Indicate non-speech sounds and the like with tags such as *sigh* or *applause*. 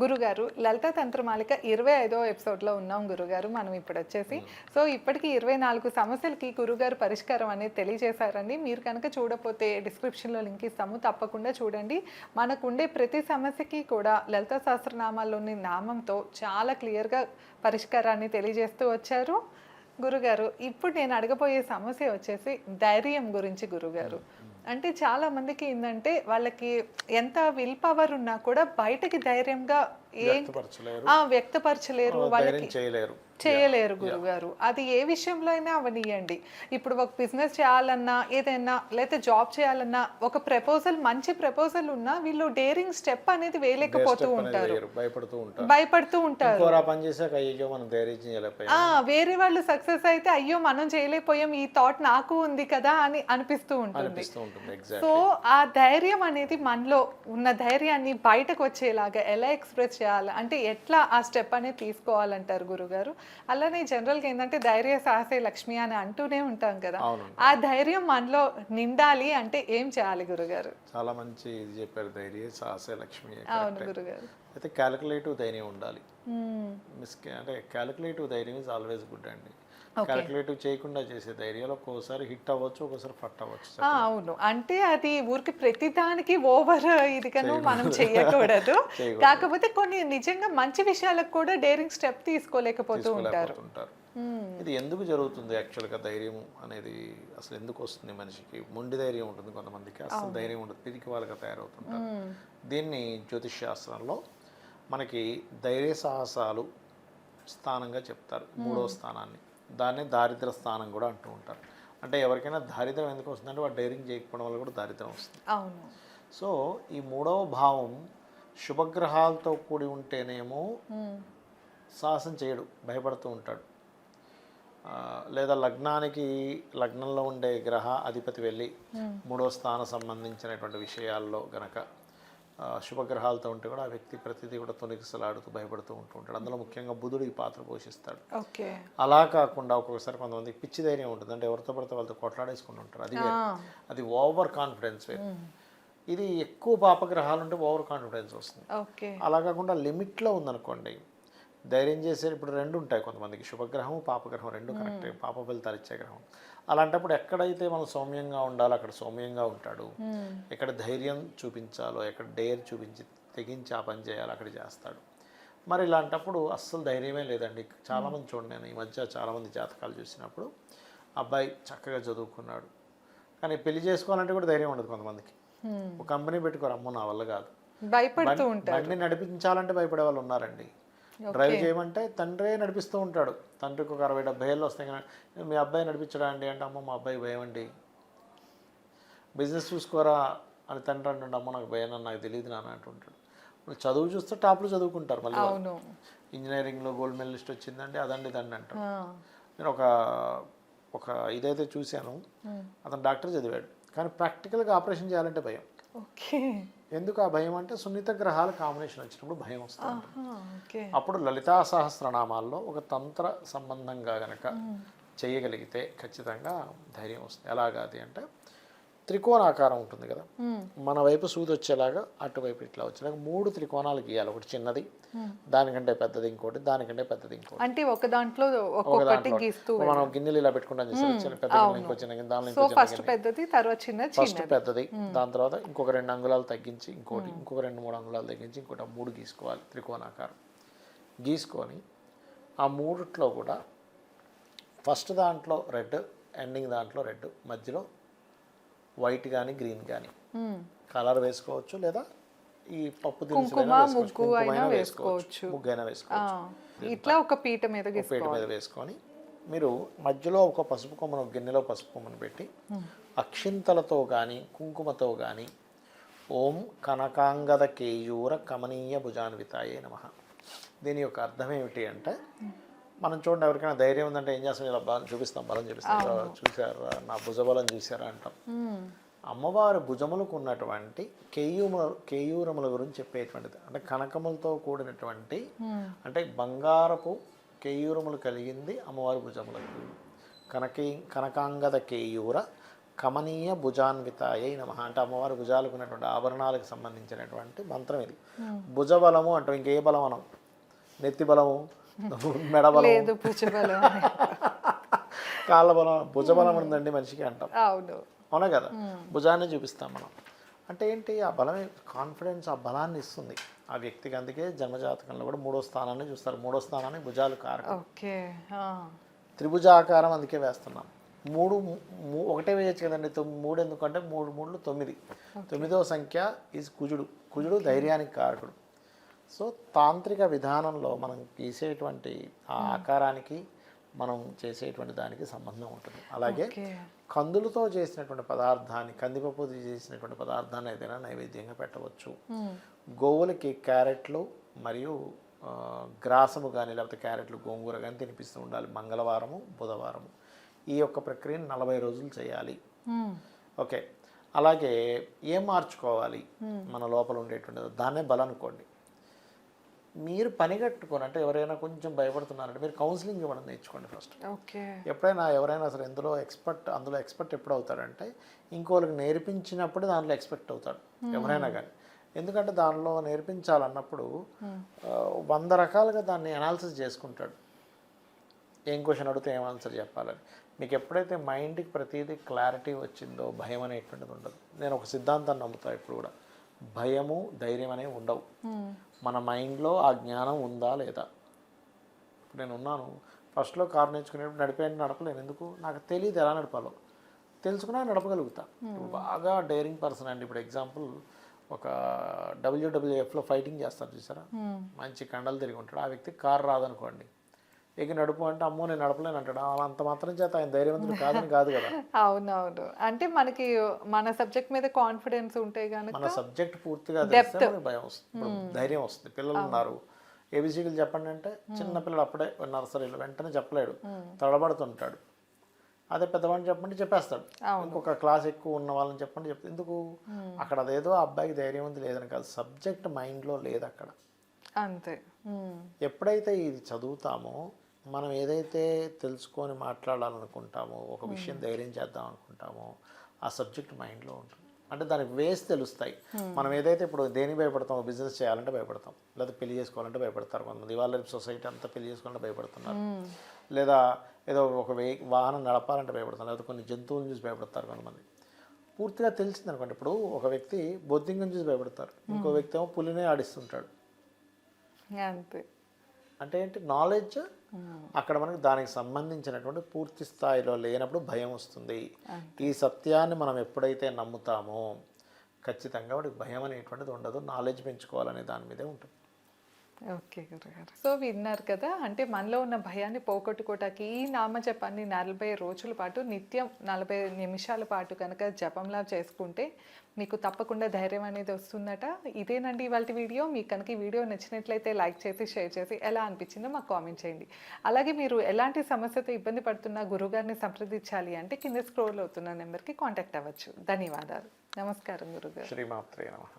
గురుగారు లలిత తంత్రమాలిక ఇరవై ఐదో ఎపిసోడ్లో ఉన్నాం గురుగారు మనం ఇప్పుడు వచ్చేసి సో ఇప్పటికి ఇరవై నాలుగు సమస్యలకి గురుగారు పరిష్కారం అనేది తెలియజేశారండి. మీరు కనుక చూడకపోతే డిస్క్రిప్షన్లో లింక్ ఇస్తాము. తప్పకుండా చూడండి. మనకుండే ప్రతి సమస్యకి కూడా లలిత సహస్రనామాల్లోని నామంతో చాలా క్లియర్గా పరిష్కారాన్ని తెలియజేస్తూ వచ్చారు. గురుగారు ఇప్పుడు నేను అడగబోయే సమస్య వచ్చేసి ధైర్యం గురించి గురుగారు. అంటే చాలా మందికి ఏంటంటే వాళ్ళకి ఎంత విల్ పవర్ ఉన్నా కూడా బయటకి ధైర్యంగా వ్యక్తపరచలేరు. వాళ్ళకి. చేయలేరు. చేయలేరు గురుగారు. అది ఏ విషయంలో అయినా అవనియండి. ఇప్పుడు ఒక బిజినెస్ చేయాలన్నా ఏదైనా లేకపోతే జాబ్ చేయాలన్నా ఒక ప్రపోజల్ మంచి ప్రపోజల్ ఉన్నా వీళ్ళు డేరింగ్ స్టెప్ అనేది వేయలేకపోతూ ఉంటారు. భయపడుతూ ఉంటారు. వేరే వాళ్ళు సక్సెస్ అయితే అయ్యో మనం చేయలేకపోయాం ఈ థాట్ నాకు ఉంది కదా అని అనిపిస్తూ ఉంటుంది. సో ఆ ధైర్యం అనేది మనలో ఉన్న ధైర్యాన్ని బయటకు వచ్చేలాగా ఎలా ఎక్స్ప్రెస్ చేయాలి అంటే ఎట్లా ఆ స్టెప్ అనేది తీసుకోవాలంటారు గురుగారు? అలానే జనరల్గా ఏంటంటే ధైర్య సాహసే లక్ష్మి అని అంటూనే ఉంటాం కదా. ఆ ధైర్యం మనలో నిండాలి అంటే ఏం చేయాలి గురుగారు? చాలా మంచి ఇది చెప్పారు ధైర్యం సాహసే లక్ష్మి అవును గురుగారు. అయితే క్యాలిక్యులేటివ్ ధైర్యం ఉండాలి. మిస్ అంటే క్యాలిక్యులేటివ్ ధైర్యం ఇస్ ఆల్వేస్ గుడ్ అండి. క్యాలిక్యులేటివ్ చేయకుండా చేసే ధైర్యాలు ఒక్కోసారి హిట్ అవ్వచ్చు ఒక్కోసారి ఫట్ అవ్వచ్చు అవును. అంటే అది ఊరికి ప్రతిదానికి ఓవర్ ఇదిగాను మనం చెయ్యకూడదు *laughs* చేయకూడదు. కాకపోతే కొన్ని నిజంగా మంచి విషయాలకు కూడా డేరింగ్ స్టెప్ తీసుకోలేకపోతూ ఉంటారు. ఇది ఎందుకు జరుగుతుంది యాక్చువల్గా ధైర్యం అనేది అసలు ఎందుకు వస్తుంది మనిషికి? మొండి ధైర్యం ఉంటుంది కొంతమందికి అసలు ధైర్యం ఉండదు పిరికి వాళ్ళగా తయారవుతుంటారు. దీన్ని జ్యోతిష్ శాస్త్రంలో మనకి ధైర్య సాహసాలు స్థానంగా చెప్తారు మూడవ స్థానాన్ని. దాన్ని దారిద్ర స్థానం కూడా అంటూ ఉంటారు. అంటే ఎవరికైనా దారిద్రం ఎందుకు వస్తుందంటే వాడు ధైర్యం చేయకపోవడం వల్ల కూడా దారిద్రం వస్తుంది. అవును. సో ఈ మూడవ భావం శుభగ్రహాలతో కూడి ఉంటేనేమో. సాహసం చేయడు భయపడుతూ ఉంటాడు. లేదా లగ్నానికి లగ్నంలో ఉండే గ్రహ అధిపతి వెళ్ళి మూడో స్థానం సంబంధించినటువంటి విషయాల్లో గనక శుభగ్రహాలతో ఉంటే కూడా ఆ వ్యక్తి ప్రతిదీ కూడా తొనికిసలాడుతూ భయపడుతూ ఉంటూ ఉంటాడు. అందులో ముఖ్యంగా బుధుడు ఈ పాత్ర పోషిస్తాడు. ఓకే. అలా కాకుండా ఒక్కొక్కసారి కొంతమంది పిచ్చి ధైర్యం ఉంటుంది. అంటే ఎవరితో పడితే వాళ్ళతో కొట్లాడేసుకుని ఉంటారు. అది. అది ఓవర్ కాన్ఫిడెన్స్ వేరు. ఇది ఎక్కువ పాపగ్రహాలు ఉంటే ఓవర్ కాన్ఫిడెన్స్ వస్తుంది. అలా కాకుండా లిమిట్లో ఉందనుకోండి ధైర్యం చేసే ఇప్పుడు రెండు ఉంటాయి కొంతమందికి. శుభగ్రహం పాపగ్రహం రెండు కరెక్ట్. పాప ఫలితాలు ఇచ్చే గ్రహం. అలాంటప్పుడు ఎక్కడైతే మనం సౌమ్యంగా ఉండాలో అక్కడ సౌమ్యంగా ఉంటాడు. ఎక్కడ ధైర్యం చూపించాలో ఎక్కడ డేర్ చూపించి తెగించి ఆ పని చేయాలో అక్కడ చేస్తాడు. మరి ఇలాంటప్పుడు అస్సలు ధైర్యమే లేదండి. చాలామంది చూడండి నేను ఈ మధ్య చాలామంది జాతకాలు చూసినప్పుడు అబ్బాయి చక్కగా చదువుకున్నాడు. కానీ పెళ్ళి చేసుకోవాలంటే కూడా ధైర్యం ఉండదు కొంతమందికి. ఒక కంపెనీ పెట్టుకోరు అమ్మో నా వల్ల కాదు. భయపడుతూ ఉంటారు. బండి నడిపించాలంటే భయపడే వాళ్ళు ఉన్నారండి. డ్రైవ్ చేయమంటే తండ్రే నడిపిస్తూ ఉంటాడు. తండ్రికి ఒక అరవై డెబ్బై ఏళ్ళు వస్తాయి కానీ మీ అబ్బాయి నడిపించడా అండి? అంటే అమ్మ మా అబ్బాయి భయం అండి. బిజినెస్ చూసుకోరా? అని తండ్రి అంటుండే అమ్మ నాకు భయం అని నాకు తెలియదు నాన్న అంటుంటాడు. వాళ్ళు చదువు చూస్తే టాప్లో చదువుకుంటారు మళ్ళీ ఇంజనీరింగ్లో గోల్డ్ మెడలిస్ట్ వచ్చిందండి అదండి దండి అంటారు. నేను ఒక ఒక ఇదైతే చూశాను. అతను డాక్టర్ చదివాడు. కానీ ప్రాక్టికల్గా ఆపరేషన్ చేయాలంటే భయం. ఓకే. ఎందుకు ఆ భయం అంటే సున్నిత గ్రహాల కాంబినేషన్ వచ్చినప్పుడు భయం వస్తుంది అప్పుడు లలితా సహస్రనామాల్లో ఒక తంత్ర సంబంధంగా గనక చేయగలిగితే ఖచ్చితంగా ధైర్యం వస్తుంది. ఎలాగా అది అంటే త్రికోణాకారం ఉంటుంది కదా. మన వైపు సూది వచ్చేలాగా అటువైపు ఇట్లా వచ్చేలాగా మూడు త్రికోణాలు గీయాలి. ఒకటి చిన్నది దానికంటే పెద్దది ఇంకోటి దానికంటే పెద్దది ఇంకోటి. అంటే ఒక దాంట్లో మనం గిన్నెలు ఇలా పెట్టుకుంటాం పెద్ద ఇంకో చిన్న దానిలో ఫస్ట్ పెద్దది తర్వాత చిన్న ఫస్ట్ పెద్దది దాని తర్వాత ఇంకొక రెండు అంగుళాలు తగ్గించి ఇంకోటి ఇంకొక రెండు మూడు అంగుళాలు తగ్గించి ఇంకోటి ఆ మూడు గీసుకోవాలి త్రికోణాకారం. గీసుకొని ఆ మూడిట్లో కూడా ఫస్ట్ దాంట్లో రెడ్ ఎండింగ్ దాంట్లో రెడ్ మధ్యలో వైట్ కానీ గ్రీన్ కానీ. కలర్ వేసుకోవచ్చు లేదా ఈ పప్పు వేసుకోవచ్చు. ఇట్లా ఒక పీట మీద పీట మీద వేసుకొని మీరు మధ్యలో ఒక పసుపు కొమ్మను గిన్నెలో పసుపు కొమ్మను పెట్టి అక్షింతలతో కానీ కుంకుమతో కానీ ఓం కనకాంగద కేయూర కమనీయ భుజాన్వితాయే నమ. దీని యొక్క అర్థం ఏమిటి అంటే మనం చూడండి ఎవరికైనా ధైర్యం ఉందంటే ఏం చేస్తాం? ఇలా బలం చూపిస్తాం బలం చూపిస్తాం. చూసారా నా భుజబలం చూసారా అంటాం. మ్మ్. అమ్మవారి భుజములకు ఉన్నటువంటి కేయూముల కేయూరముల గురించి చెప్పేటువంటిది. అంటే కనకములతో కూడినటువంటి అంటే బంగారపు కేయూరములు కలిగింది అమ్మవారి భుజములకు. కనకీ కనకాంగద కేయూర కమనీయ భుజాన్వితాయై నమ అంటే అమ్మవారి భుజాలకు ఉన్నటువంటి ఆభరణాలకు సంబంధించినటువంటి మంత్రం ఇది. భుజ బలము అంటే. ఇంకే బలం అనం? నెత్తి బలము? మెడ లేదు పుచ్చబలం కాళ్ళ బలం భుజ బలం ఉందండి మనిషికి అంటాం. అవును. అవునా కదా? భుజాన్ని చూపిస్తాం మనం. అంటే ఏంటి ఆ బలమే కాన్ఫిడెన్స్ ఆ బలాన్ని ఇస్తుంది. ఆ వ్యక్తికి అందుకే జన్మజాతకంలో కూడా మూడో స్థానాన్ని చూస్తారు. మూడో స్థానాన్ని భుజాలు కారకం. ఓకే. త్రిభుజాకారం అందుకే వేస్తున్నాం. మూడు ఒకటే వేయచ్చు కదండి. మూడు ఎందుకంటే మూడు మూడులు తొమ్మిది. తొమ్మిదవ సంఖ్య ఈజ్ కుజుడు. కుజుడు ధైర్యానికి కారకుడు. సో తాంత్రిక విధానంలో మనం గీసేటువంటి ఆ ఆకారానికి మనం చేసేటువంటి దానికి సంబంధం ఉంటుంది. అలాగే కందులతో చేసినటువంటి పదార్థాన్ని కందిపప్పు చేసినటువంటి పదార్థాన్ని ఏదైనా నైవేద్యంగా పెట్టవచ్చు. ఉమ్. గోవులకి క్యారెట్లు మరియు గ్రాసము కానీ లేకపోతే క్యారెట్లు గోంగూర కానీ తినిపిస్తూ ఉండాలి. మంగళవారము బుధవారము. ఈ యొక్క ప్రక్రియను నలభై రోజులు చేయాలి. ఉమ్. ఓకే. అలాగే ఏం మార్చుకోవాలి? మన లోపల ఉండేటువంటిది దాన్నే బలం అనుకోండి మీరు పని కట్టుకొని అంటే ఎవరైనా కొంచెం భయపడుతున్నారంటే మీరు కౌన్సిలింగ్ ఇవ్వడం నేర్చుకోండి ఫస్ట్ ఓకే. ఎప్పుడైనా ఎవరైనా అసలు ఎందులో ఎక్స్పర్ట్ అందులో ఎక్స్పర్ట్ ఎప్పుడు అవుతాడంటే ఇంకోళ్ళకి నేర్పించినప్పుడు దాంట్లో ఎక్స్పర్ట్ అవుతాడు ఎవరైనా కానీ. ఎందుకంటే దానిలో నేర్పించాలన్నప్పుడు ఆ, వంద రకాలుగా దాన్ని అనాలిసిస్ చేసుకుంటాడు. ఏం క్వశ్చన్ అడిగితే ఏం ఆన్సర్ చెప్పాలని. మీకు ఎప్పుడైతే మైండ్కి ప్రతిదీ క్లారిటీ వచ్చిందో భయం అనేటువంటిది ఉండదు. నేను ఒక సిద్ధాంతాన్ని నమ్ముతా ఇప్పుడు కూడా. భయము ధైర్యం అనేవి ఉండవు. మన మైండ్లో ఆ జ్ఞానం ఉందా లేదా? ఇప్పుడు నేను ఉన్నాను. ఫస్ట్లో కారు నేర్చుకునేప్పుడు నడిపే నడపలేను. ఎందుకు? నాకు తెలియదు ఎలా నడపాలో. తెలుసుకున్నా నడపగలుగుతా. ఇప్పుడు బాగా డేరింగ్ పర్సన్ అండి. ఇప్పుడు ఎగ్జాంపుల్ ఒక డబ్ల్యూడబ్ల్యూఎఫ్లో ఫైటింగ్ చేస్తారు చూసారా. మంచి కండలు తిరిగి ఉంటాడు. ఆ వ్యక్తి కారు రాదనుకోండి. ఎగి నడుపు అంటే అమ్మో నేను నడపలేను అంటాడు. అలా అంత మాత్రం చేత ఆయన ధైర్యవంతుడు కాదని కాదు కదా. అవునవును. అంటే మనకి మన సబ్జెక్ట్ మీద కాన్ఫిడెన్స్ ఉంటే గనుక మన సబ్జెక్ట్ పూర్తిగా భయం వస్తుంది. ధైర్యం వస్తుంది. పిల్లలు ఉన్నారు. ఏబిసిడీలు చెప్పండి అంటే చిన్న పిల్లలు అప్పుడే నర్సరీలో వెంటనే చెప్పలేడు. తడబడుతుంటాడు. అదే పెద్దవాడిని చెప్పండి చెప్పేస్తాడు. ఇంకొక క్లాస్ ఎక్కువ ఉన్న వాళ్ళని చెప్పండి చెప్తే ఎందుకు? అక్కడ అదేదో ఆ అబ్బాయికి ధైర్యం ఉంది లేదని కాదు. సబ్జెక్ట్ మైండ్లో లేదు అక్కడ అంతే. ఎప్పుడైతే ఇది చదువుతామో మనం ఏదైతే తెలుసుకొని మాట్లాడాలనుకుంటామో ఒక విషయం ధైర్యం చేద్దాం అనుకుంటామో ఆ సబ్జెక్ట్ మైండ్లో ఉంటుంది. అంటే దానికి వేస్ తెలుస్తాయి. మనం ఏదైతే ఇప్పుడు దేనికి భయపడతామో బిజినెస్ చేయాలంటే భయపడతాం. లేదా పెళ్ళి చేసుకోవాలంటే భయపడతారు కొంతమంది. ఇవాళ రేపు సొసైటీ అంతా పెళ్ళి చేసుకోవాలంటే భయపడుతున్నారు. లేదా ఏదో ఒక వే వాహనం నడపాలంటే భయపడతారు లేదా కొన్ని జంతువులను చూసి భయపడతారు కొంతమంది. పూర్తిగా తెలిసింది అనుకోండి. ఇప్పుడు ఒక వ్యక్తి బొద్దింగం చూసి భయపడతారు. ఇంకో వ్యక్తి ఏమో పులినే ఆడిస్తుంటాడు. అంతే. అంటే ఏంటి? నాలెడ్జ్ అక్కడ మనకి దానికి సంబంధించినటువంటి పూర్తి స్థాయిలో లేనప్పుడు భయం వస్తుంది. ఈ సత్యాన్ని మనం ఎప్పుడైతే నమ్ముతామో ఖచ్చితంగా వాడికి భయం అనేటువంటిది ఉండదు. నాలెడ్జ్ పెంచుకోవాలనే దాని మీదే ఉంటుంది. ఓకే గురుగారు. సో విన్నారు కదా అంటే మనలో ఉన్న భయాన్ని పోగొట్టుకోవటానికి ఈ నామజపాన్ని నలభై రోజుల పాటు నిత్యం నలభై నిమిషాల పాటు కనుక జపంలా చేసుకుంటే మీకు తప్పకుండా ధైర్యం అనేది వస్తుందట. ఇదేనండి ఇవాళ వీడియో. మీకు కనుక ఈ వీడియో నచ్చినట్లయితే లైక్ చేసి షేర్ చేసి ఎలా అనిపించిందో మాకు కామెంట్ చేయండి. అలాగే మీరు ఎలాంటి సమస్యతో ఇబ్బంది పడుతున్నా గురుగారిని సంప్రదించాలి అంటే కింద స్క్రోల్ అవుతున్న నెంబర్కి కాంటాక్ట్ అవ్వచ్చు. ధన్యవాదాలు. నమస్కారం గురుగారు. శ్రీమాత్రే నమః.